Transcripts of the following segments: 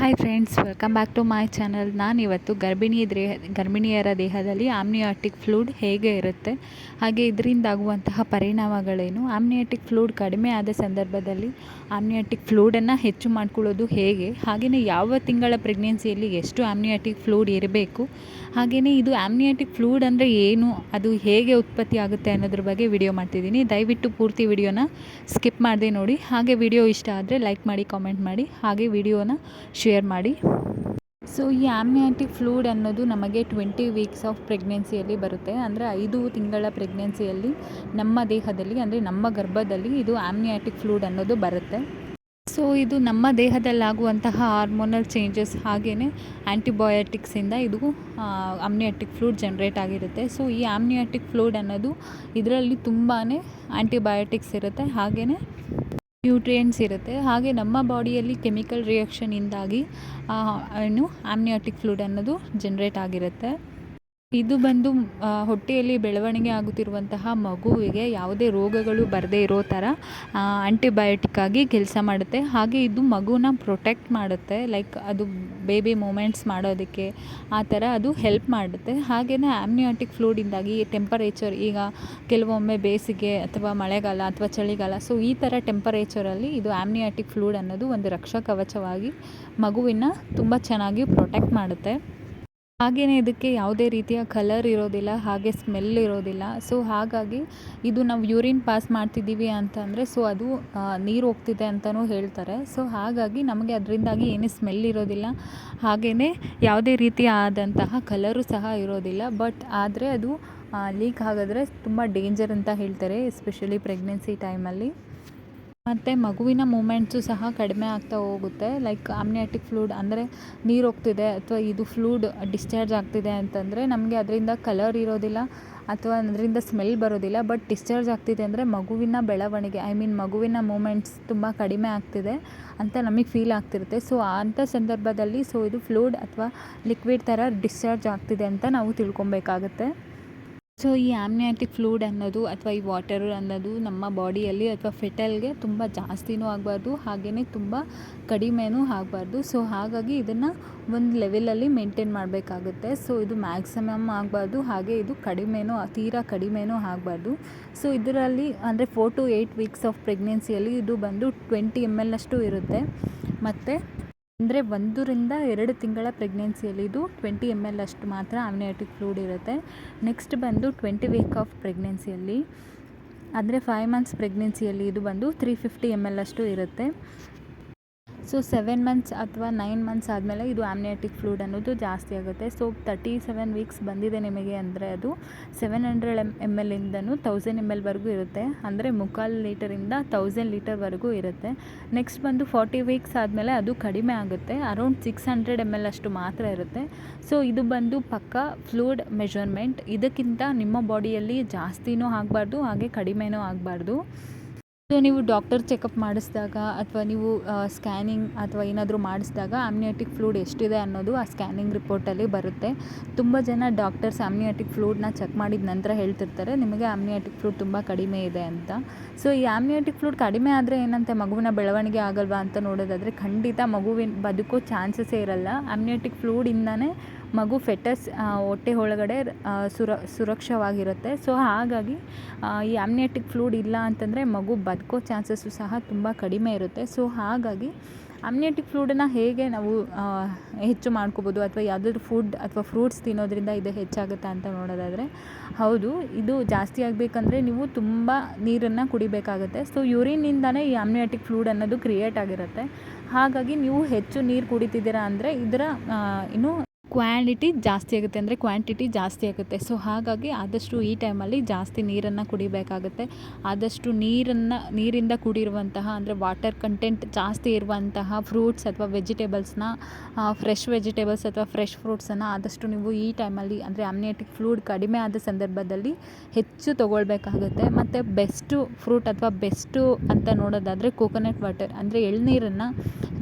Hi friends welcome back to my channel ನಾನಿವತ್ತು ಗರ್ಭಿಣಿ ದೇಹ ಗರ್ಭಿಣಿಯರ ದೇಹದಲ್ಲಿ ಆಮ್ನಿಯಾಟಿಕ್ ಫ್ಲೂಡ್ ಹೇಗೆ ಇರುತ್ತೆ, ಹಾಗೆ ಇದರಿಂದ ಆಗುವಂತಹ ಪರಿಣಾಮಗಳೇನು? ಆಮ್ನಿಯಾಟಿಕ್ ಫ್ಲೂಡ್ ಕಡಿಮೆ ಆದ ಸಂದರ್ಭದಲ್ಲಿ ಆಮ್ನಿಯಾಟಿಕ್ ಫ್ಲೂಡನ್ನು ಹೆಚ್ಚು ಮಾಡ್ಕೊಳ್ಳೋದು ಹೇಗೆ? ಹಾಗೆಯೇ ಯಾವ ತಿಂಗಳ ಪ್ರೆಗ್ನೆನ್ಸಿಯಲ್ಲಿ ಎಷ್ಟು ಆಮ್ನಿಯಾಟಿಕ್ ಫ್ಲೂಡ್ ಇರಬೇಕು? ಹಾಗೆಯೇ ಇದು ಆಮ್ನಿಯಾಟಿಕ್ ಫ್ಲೂಡ್ ಅಂದರೆ ಏನು? ಅದು ಹೇಗೆ ಉತ್ಪತ್ತಿ ಆಗುತ್ತೆ ಅನ್ನೋದ್ರ ಬಗ್ಗೆ ವಿಡಿಯೋ ಮಾಡ್ತಿದ್ದೀನಿ. ದಯವಿಟ್ಟು ಪೂರ್ತಿ ವಿಡಿಯೋನ ಸ್ಕಿಪ್ ಮಾಡದೆ ನೋಡಿ. ಹಾಗೆ ವಿಡಿಯೋ ಇಷ್ಟ ಆದರೆ ಲೈಕ್ ಮಾಡಿ ಕಾಮೆಂಟ್ ಮಾಡಿ. ಹಾಗೆ ವಿಡಿಯೋನ ಶೇರ್ ಮಾಡಿ. ಸೊ ಈ ಆಮ್ನಿಯಾಟಿಕ್ ಫ್ಲೂಡ್ ಅನ್ನೋದು ನಮಗೆ ಟ್ವೆಂಟಿ ವೀಕ್ಸ್ ಆಫ್ ಪ್ರೆಗ್ನೆನ್ಸಿಯಲ್ಲಿ ಬರುತ್ತೆ. ಅಂದರೆ ಐದು ತಿಂಗಳ ಪ್ರೆಗ್ನೆನ್ಸಿಯಲ್ಲಿ ನಮ್ಮ ದೇಹದಲ್ಲಿ, ಅಂದರೆ ನಮ್ಮ ಗರ್ಭದಲ್ಲಿ ಇದು ಆಮ್ನಿಯಾಟಿಕ್ ಫ್ಲೂಡ್ ಅನ್ನೋದು ಬರುತ್ತೆ. ಸೊ ಇದು ನಮ್ಮ ದೇಹದಲ್ಲಾಗುವಂತಹ ಹಾರ್ಮೋನಲ್ ಚೇಂಜಸ್ ಹಾಗೆಯೇ ಆ್ಯಂಟಿಬಯೋಟಿಕ್ಸಿಂದ ಇದು ಆಮ್ನಿಯಾಟಿಕ್ ಫ್ಲೂಡ್ ಜನ್ರೇಟ್ ಆಗಿರುತ್ತೆ. ಸೊ ಈ ಆಮ್ನಿಯಾಟಿಕ್ ಫ್ಲೂಡ್ ಅನ್ನೋದು ಇದರಲ್ಲಿ ತುಂಬಾ ಆ್ಯಂಟಿಬಯೋಟಿಕ್ಸ್ ಇರುತ್ತೆ. ಹಾಗೆಯೇ ನ್ಯೂಟ್ರಿಯೆಂಟ್ಸ್ ಇರುತ್ತೆ. ಹಾಗೆ ನಮ್ಮ ಬಾಡಿಯಲ್ಲಿ ಕೆಮಿಕಲ್ ರಿಯಾಕ್ಷನ್ನಿಂದಾಗಿ ಏನು ಆಮ್ನಿಯಾಟಿಕ್ ಫ್ಲೂಡ್ ಅನ್ನೋದು ಜನ್ರೇಟ್ ಆಗಿರುತ್ತೆ. ಇದು ಬಂದು ಹೊಟ್ಟೆಯಲ್ಲಿ ಬೆಳವಣಿಗೆ ಆಗುತ್ತಿರುವಂತಹ ಮಗುವಿಗೆ ಯಾವುದೇ ರೋಗಗಳು ಬರದೇ ಇರೋ ಥರ ಆಂಟಿಬಯೋಟಿಕ್ ಆಗಿ ಕೆಲಸ ಮಾಡುತ್ತೆ. ಹಾಗೆ ಇದು ಮಗುನ ಪ್ರೊಟೆಕ್ಟ್ ಮಾಡುತ್ತೆ. ಲೈಕ್ ಅದು ಬೇಬಿ ಮೂಮೆಂಟ್ಸ್ ಮಾಡೋದಕ್ಕೆ ಆ ಥರ ಅದು ಹೆಲ್ಪ್ ಮಾಡುತ್ತೆ. ಹಾಗೆಯೇ ಆಮ್ನಿಯಾಟಿಕ್ ಫ್ಲೂಡಿಂದಾಗಿ ಟೆಂಪರೇಚರ್ ಈಗ ಕೆಲವೊಮ್ಮೆ ಬೇಸಿಗೆ ಅಥವಾ ಮಳೆಗಾಲ ಅಥವಾ ಚಳಿಗಾಲ ಸೊ ಈ ಥರ ಟೆಂಪರೇಚರಲ್ಲಿ ಇದು ಆಮ್ನಿಯೋಟಿಕ್ ಫ್ಲೂಡ್ ಅನ್ನೋದು ಒಂದು ರಕ್ಷಾ ಕವಚವಾಗಿ ಮಗುವಿನ ತುಂಬ ಚೆನ್ನಾಗಿ ಪ್ರೊಟೆಕ್ಟ್ ಮಾಡುತ್ತೆ. ಹಾಗೆಯೇ ಇದಕ್ಕೆ ಯಾವುದೇ ರೀತಿಯ ಕಲರ್ ಇರೋದಿಲ್ಲ, ಹಾಗೆ ಸ್ಮೆಲ್ ಇರೋದಿಲ್ಲ. ಸೊ ಹಾಗಾಗಿ ಇದು ನಾವು ಯೂರಿನ್ ಪಾಸ್ ಮಾಡ್ತಿದ್ದೀವಿ ಅಂತಂದರೆ ಸೊ ಅದು ನೀರು ಹೋಗ್ತಿದೆ ಅಂತಲೂ ಹೇಳ್ತಾರೆ. ಸೊ ಹಾಗಾಗಿ ನಮಗೆ ಅದರಿಂದಾಗಿ ಏನೇ ಸ್ಮೆಲ್ ಇರೋದಿಲ್ಲ. ಹಾಗೆಯೇ ಯಾವುದೇ ರೀತಿಯ ಆದಂತಹ ಕಲರು ಸಹ ಇರೋದಿಲ್ಲ. ಬಟ್ ಆದರೆ ಅದು ಲೀಕ್ ಆಗಿದ್ರೆ ತುಂಬ ಡೇಂಜರ್ ಅಂತ ಹೇಳ್ತಾರೆ ಎಸ್ಪೆಷಲಿ ಪ್ರೆಗ್ನೆನ್ಸಿ ಟೈಮಲ್ಲಿ ಮತ್ತು ಮಗುವಿನ ಮೂಮೆಂಟ್ಸು ಸಹ ಕಡಿಮೆ ಆಗ್ತಾ ಹೋಗುತ್ತೆ. ಲೈಕ್ ಆಮ್ನಿಯಾಟಿಕ್ ಫ್ಲೂಡ್ ಅಂದರೆ ನೀರು ಹೋಗ್ತಿದೆ ಅಥವಾ ಇದು ಫ್ಲೂಡ್ ಡಿಸ್ಚಾರ್ಜ್ ಆಗ್ತಿದೆ ಅಂತಂದರೆ ನಮಗೆ ಅದರಿಂದ ಕಲರ್ ಇರೋದಿಲ್ಲ ಅಥವಾ ಅದರಿಂದ ಸ್ಮೆಲ್ ಬರೋದಿಲ್ಲ. ಬಟ್ ಡಿಸ್ಚಾರ್ಜ್ ಆಗ್ತಿದೆ ಅಂದರೆ ಮಗುವಿನ ಬೆಳವಣಿಗೆ, ಐ ಮೀನ್ ಮಗುವಿನ ಮೂಮೆಂಟ್ಸ್ ತುಂಬ ಕಡಿಮೆ ಆಗ್ತಿದೆ ಅಂತ ನಮಗೆ ಫೀಲ್ ಆಗ್ತಿರುತ್ತೆ. ಸೊ ಅಂಥ ಸಂದರ್ಭದಲ್ಲಿ, ಸೊ ಇದು ಫ್ಲೂಡ್ ಅಥವಾ ಲಿಕ್ವಿಡ್ ಥರ ಡಿಸ್ಚಾರ್ಜ್ ಆಗ್ತಿದೆ ಅಂತ ನಾವು ತಿಳ್ಕೊಬೇಕಾಗತ್ತೆ. ಸೊ ಈ ಆಮ್ನಿಯಾಟಿಕ್ ಫ್ಲೂಡ್ ಅನ್ನೋದು ಅಥವಾ ಈ ವಾಟರ್ ಅನ್ನೋದು ನಮ್ಮ ಬಾಡಿಯಲ್ಲಿ ಅಥವಾ ಫೆಟಲ್ಗೆ ತುಂಬ ಜಾಸ್ತಿನೂ ಆಗಬಾರ್ದು ಹಾಗೆಯೇ ತುಂಬ ಕಡಿಮೆನೂ ಆಗಬಾರ್ದು. ಸೊ ಹಾಗಾಗಿ ಇದನ್ನು ಒಂದು ಲೆವೆಲಲ್ಲಿ ಮೇಂಟೈನ್ ಮಾಡಬೇಕಾಗುತ್ತೆ. ಸೊ ಇದು ಮ್ಯಾಕ್ಸಿಮಮ್ ಆಗಬಾರ್ದು, ಹಾಗೆ ಇದು ಕಡಿಮೆನೂ, ತೀರಾ ಕಡಿಮೆನೂ ಆಗಬಾರ್ದು. ಸೊ ಇದರಲ್ಲಿ ಅಂದರೆ four to eight weeks of ಪ್ರೆಗ್ನೆನ್ಸಿಯಲ್ಲಿ ಇದು ಬಂದು ಟ್ವೆಂಟಿ ಎಂ ಎಲ್ ಅಷ್ಟು ಇರುತ್ತೆ. ಮತ್ತು ಅಂದರೆ ಒಂದರಿಂದ ಎರಡು ತಿಂಗಳ ಪ್ರೆಗ್ನೆನ್ಸಿಯಲ್ಲಿ ಇದು ಟ್ವೆಂಟಿ ಎಂ ಎಲ್ ಅಷ್ಟು ಮಾತ್ರ ಆಮ್ನಿಯಾಟಿಕ್ ಫ್ಲೂಡ್ ಇರುತ್ತೆ. ನೆಕ್ಸ್ಟ್ ಬಂದು ಟ್ವೆಂಟಿ ವೀಕ್ ಆಫ್ ಪ್ರೆಗ್ನೆನ್ಸಿಯಲ್ಲಿ ಅಂದರೆ ಫೈವ್ ಮಂತ್ಸ್ ಪ್ರೆಗ್ನೆನ್ಸಿಯಲ್ಲಿ ಇದು ಬಂದು ತ್ರೀ ಫಿಫ್ಟಿ ಎಂ ಎಲ್ ಅಷ್ಟು ಇರುತ್ತೆ. ಸೊ ಸೆವೆನ್ ಮಂತ್ಸ್ ಅಥವಾ ನೈನ್ ಮಂತ್ಸ್ ಆದಮೇಲೆ ಇದು ಆಮ್ನಿಯಾಟಿಕ್ ಫ್ಲೂಡ್ ಅನ್ನೋದು ಜಾಸ್ತಿ ಆಗುತ್ತೆ. ಸೊ ತರ್ಟಿ ಸೆವೆನ್ ವೀಕ್ಸ್ ಬಂದಿದೆ ನಿಮಗೆ ಅಂದರೆ ಅದು ಸೆವೆನ್ ಹಂಡ್ರೆಡ್ ಎಂ ಎಂ ಎಲ್ಲಿಂದನೂ ತೌಸಂಡ್ ಎಂ ಎಲ್ವರೆಗೂ ಇರುತ್ತೆ. ಅಂದರೆ ಮುಕ್ಕಾಲು ಲೀಟರಿಂದ ತೌಸಂಡ್ ಲೀಟರ್ವರೆಗೂ ಇರುತ್ತೆ. ನೆಕ್ಸ್ಟ್ ಬಂದು ಫಾರ್ಟಿ ವೀಕ್ಸ್ ಆದಮೇಲೆ ಅದು ಕಡಿಮೆ ಆಗುತ್ತೆ. Around six hundred M L ಅಷ್ಟು ಮಾತ್ರ ಇರುತ್ತೆ. ಸೊ ಇದು ಬಂದು ಪಕ್ಕ ಫ್ಲೂಡ್ ಮೆಜರ್ಮೆಂಟ್ ಇದಕ್ಕಿಂತ ನಿಮ್ಮ ಬಾಡಿಯಲ್ಲಿ ಜಾಸ್ತಿನೂ ಆಗಬಾರ್ದು, ಹಾಗೆ ಕಡಿಮೆನೂ ಆಗಬಾರ್ದು. ಸೊ ನೀವು ಡಾಕ್ಟರ್ ಚೆಕಪ್ ಮಾಡಿಸಿದಾಗ ಅಥವಾ ನೀವು ಸ್ಕ್ಯಾನಿಂಗ್ ಅಥವಾ ಏನಾದರೂ ಮಾಡಿಸಿದಾಗ ಆಮ್ನಿಯಾಟಿಕ್ ಫ್ಲೂಡ್ ಎಷ್ಟಿದೆ ಅನ್ನೋದು ಆ ಸ್ಕ್ಯಾನಿಂಗ್ ರಿಪೋರ್ಟಲ್ಲಿ ಬರುತ್ತೆ. ತುಂಬ ಜನ ಡಾಕ್ಟರ್ಸ್ ಆಮ್ನಿಯಾಟಿಕ್ ಫ್ಲೂಡ್ನ ಚೆಕ್ ಮಾಡಿದ ನಂತರ ಹೇಳ್ತಿರ್ತಾರೆ, ನಿಮಗೆ ಆಮ್ನಿಯಾಟಿಕ್ ಫ್ಲೂಡ್ ತುಂಬ ಕಡಿಮೆ ಇದೆ ಅಂತ. ಸೊ ಈ ಆಮ್ನಿಯಾಟಿಕ್ ಫ್ಲೂಡ್ ಕಡಿಮೆ ಆದರೆ ಏನಂತೆ, ಮಗುವಿನ ಬೆಳವಣಿಗೆ ಆಗಲ್ವಾ ಅಂತ ನೋಡೋದಾದರೆ ಖಂಡಿತ ಮಗುವಿನ ಬದುಕೋ ಚಾನ್ಸಸ್ಸೇ ಇರಲ್ಲ. ಆಮ್ನಿಯಾಟಿಕ್ ಫ್ಲೂಡಿಂದನೇ ಮಗು ಫೆಟಸ್ ಹೊಟ್ಟೆ ಒಳಗಡೆ ಸುರ, ಸುರಕ್ಷವಾಗಿರುತ್ತೆ. ಸೊ ಹಾಗಾಗಿ ಈ ಆಮ್ನಿಯಾಟಿಕ್ ಫ್ಲೂಡ್ ಇಲ್ಲ ಅಂತಂದರೆ ಮಗು ಬದುಕೋ ಚಾನ್ಸಸ್ಸು ಸಹ ತುಂಬ ಕಡಿಮೆ ಇರುತ್ತೆ. ಸೊ ಹಾಗಾಗಿ ಅಮ್ನಿಯಾಟಿಕ್ ಫ್ಲೂಡನ್ನು ಹೇಗೆ ನಾವು ಹೆಚ್ಚು ಮಾಡ್ಕೋಬೋದು ಅಥವಾ ಯಾವುದಾದ್ರು ಫುಡ್ ಅಥವಾ ಫ್ರೂಟ್ಸ್ ತಿನ್ನೋದ್ರಿಂದ ಇದು ಹೆಚ್ಚಾಗುತ್ತೆ ಅಂತ ನೋಡೋದಾದರೆ, ಹೌದು, ಇದು ಜಾಸ್ತಿ ಆಗಬೇಕಂದ್ರೆ ನೀವು ತುಂಬ ನೀರನ್ನು ಕುಡಿಬೇಕಾಗುತ್ತೆ. ಸೊ ಯೂರಿನಿಂದನೇ ಈ ಅಮ್ನಿಯಾಟಿಕ್ ಫ್ಲೂಡ್ ಅನ್ನೋದು ಕ್ರಿಯೇಟ್ ಆಗಿರುತ್ತೆ. ಹಾಗಾಗಿ ನೀವು ಹೆಚ್ಚು ನೀರು ಕುಡಿತಿದ್ದೀರಾ ಅಂದರೆ ಇದರ ಇನ್ನು ಕ್ವಾಂಟಿಟಿ ಜಾಸ್ತಿ ಆಗುತ್ತೆ ಅಂದರೆ ಕ್ವಾಂಟಿಟಿ ಜಾಸ್ತಿ ಆಗುತ್ತೆ. ಸೊ ಹಾಗಾಗಿ ಆದಷ್ಟು ಈ ಟೈಮಲ್ಲಿ ಜಾಸ್ತಿ ನೀರನ್ನು ಕುಡಿಬೇಕಾಗುತ್ತೆ. ಆದಷ್ಟು ನೀರನ್ನು, ನೀರಿಂದ ಕುಡಿರುವಂತಹ ಅಂದರೆ ವಾಟರ್ ಕಂಟೆಂಟ್ ಜಾಸ್ತಿ ಇರುವಂತಹ ಫ್ರೂಟ್ಸ್ ಅಥವಾ ವೆಜಿಟೇಬಲ್ಸ್ನ ಫ್ರೆಶ್ ವೆಜಿಟೇಬಲ್ಸ್ ಅಥವಾ ಫ್ರೆಶ್ ಫ್ರೂಟ್ಸನ್ನು ಆದಷ್ಟು ನೀವು ಈ ಟೈಮಲ್ಲಿ ಅಂದರೆ ಅಮ್ನಿಯಾಟಿಕ್ ಫ್ಲೂಡ್ ಕಡಿಮೆ ಆದ ಸಂದರ್ಭದಲ್ಲಿ ಹೆಚ್ಚು ತೊಗೊಳ್ಬೇಕಾಗುತ್ತೆ. ಮತ್ತು ಬೆಸ್ಟು ಫ್ರೂಟ್ ಅಥವಾ ಬೆಸ್ಟು ಅಂತ ನೋಡೋದಾದರೆ ಕೋಕೋನಟ್ ವಾಟರ್. ಅಂದರೆ ಎಳ್ನೀರನ್ನು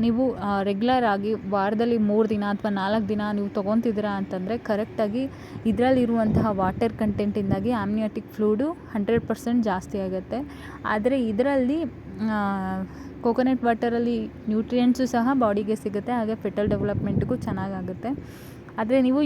ನೀವು ರೆಗ್ಯುಲರ್ ಆಗಿ ವಾರದಲ್ಲಿ ಮೂರು ದಿನ ಅಥವಾ ನಾಲ್ಕು ದಿನ ನೀವು ತೊಗೊತಿದ್ದೀರಾ ಅಂತಂದರೆ ಕರೆಕ್ಟಾಗಿ ಇದರಲ್ಲಿರುವಂತಹ ವಾಟರ್ ಕಂಟೆಂಟಿಂದಾಗಿ ಆಮ್ನಿಯಾಟಿಕ್ ಫ್ಲೂಡು ಹಂಡ್ರೆಡ್ ಪರ್ಸೆಂಟ್ ಜಾಸ್ತಿ ಆಗುತ್ತೆ. ಆದರೆ ಇದರಲ್ಲಿ ಕೋಕೋನಟ್ ವಾಟರಲ್ಲಿ ನ್ಯೂಟ್ರಿಯೆಂಟ್ಸು ಸಹ ಬಾಡಿಗೆ ಸಿಗುತ್ತೆ, ಹಾಗೆ ಫೆಟಲ್ ಡೆವಲಪ್ಮೆಂಟ್ಗೂ ಚೆನ್ನಾಗಾಗುತ್ತೆ. ಆದರೆ ನೀವು